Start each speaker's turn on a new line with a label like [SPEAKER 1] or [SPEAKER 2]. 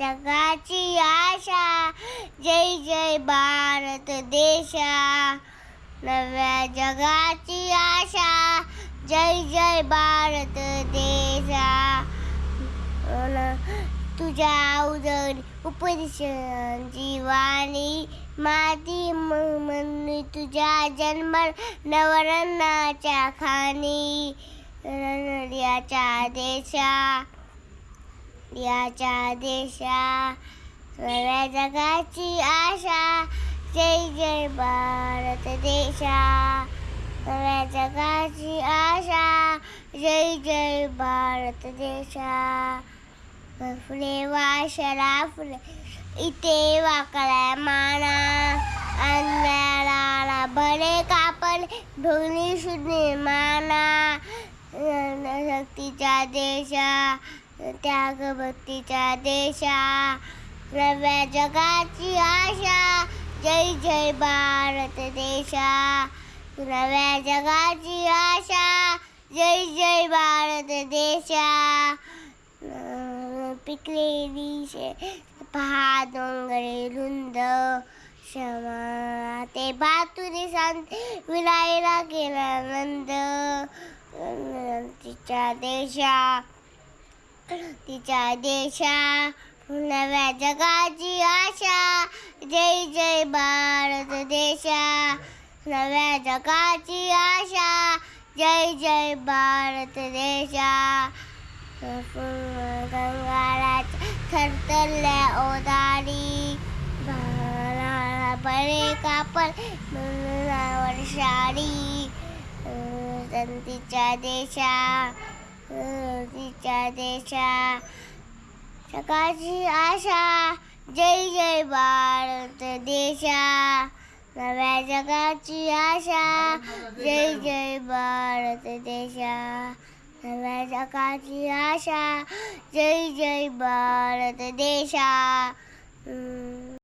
[SPEAKER 1] जगाची आशा. जय जय भारत देशा. नव्या जगाची आशा. जय जय भारत देशा. तुझ्या उदरी उपदेशांची वाणी माती म्हणून तुझ्या जन्म नवरणाच्या खाणी याच्या देशा. याच्या देशा नव्या जगाची आशा, जय जय भारत देशा। नव्या जगाची आशा, जय जय भारत देशा। फुले वाशला फुले, इथे वाकड्या माना। अन्याला भले कापड ढोली शून्य माना। शक्तीच्या देशा त्याग भक्तीच्या देशा नव्या जगाची आशा. जय जय भारत देशा. नव्या जगाची आशा. जय जय भारत देशा. अं, पिकलेली शे पहा डोंगरे रुंद. क्षमा ते भातुरी सांग विलायला गेला नंद. अं, तिच्या देशा. तिच्या देशा नव्या जगाची आशा। जय जय भारत देशा नव्या जगाची आशा। जय जय भारत देशा। गंगारात थरथरल्या ओदारी। बळे कापड मनावर शाडी संतीच्या देशा देशा सकाळची आशा जय जय भारत देशा नव्या जगाची आशा जय जय भारत देशा नव्या जगाची आशा जय जय भारत देशा हम्म.